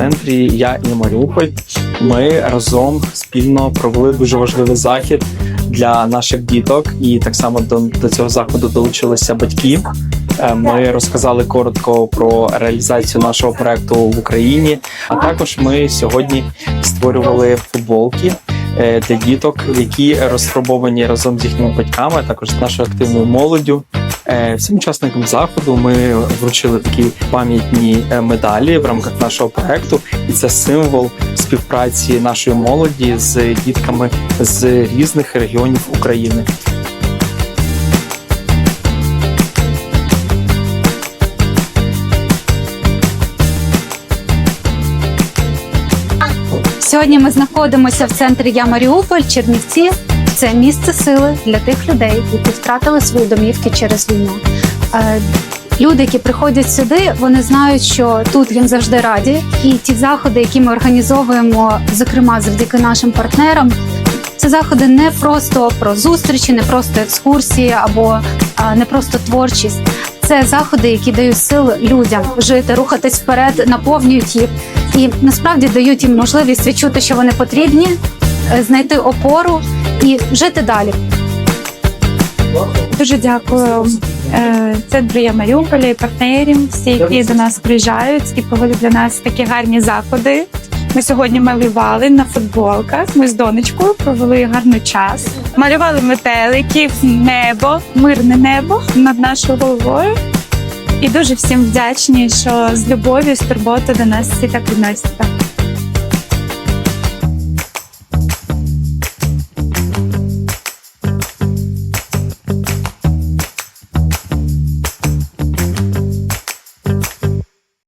центрі Я і Маріуполь. Ми разом спільно провели дуже важливий захід для наших діток, і так само до, до цього заходу долучилися батьки. Е, Ми розказали коротко про реалізацію нашого проекту в Україні. А також ми сьогодні створювали футболки е, для діток, які розфарбовані разом з їхніми батьками, а також з нашою активною молоддю. Е, Всім учасникам заходу ми вручили такі пам'ятні е, медалі в рамках нашого проекту, і це символ співпраці нашої молоді з дітками з різних регіонів України. Сьогодні ми знаходимося в центрі Я Маріуполь, Чернівці. Це місце сили для тих людей, які втратили свої домівки через війну. Е, Люди, які приходять сюди, вони знають, що тут їм завжди раді. І ті заходи, які ми організовуємо, зокрема завдяки нашим партнерам, це заходи не просто про зустрічі, не просто екскурсії або а, не просто творчість. Це заходи, які дають сил людям жити, рухатись вперед, наповнюють їх і насправді дають їм можливість відчути, що вони потрібні, е, знайти опору і жити далі. Дуже дякую е, центру «Я Маріуполя і партнерам, всі, які до нас приїжджають і проводять для нас такі гарні заходи. Ми сьогодні малювали на футболках. Ми з донечкою провели гарний час. Малювали метеликів, небо, мирне небо над нашою головою. І дуже всім вдячні, що з любов'ю, з турботою до нас всі так відносяться.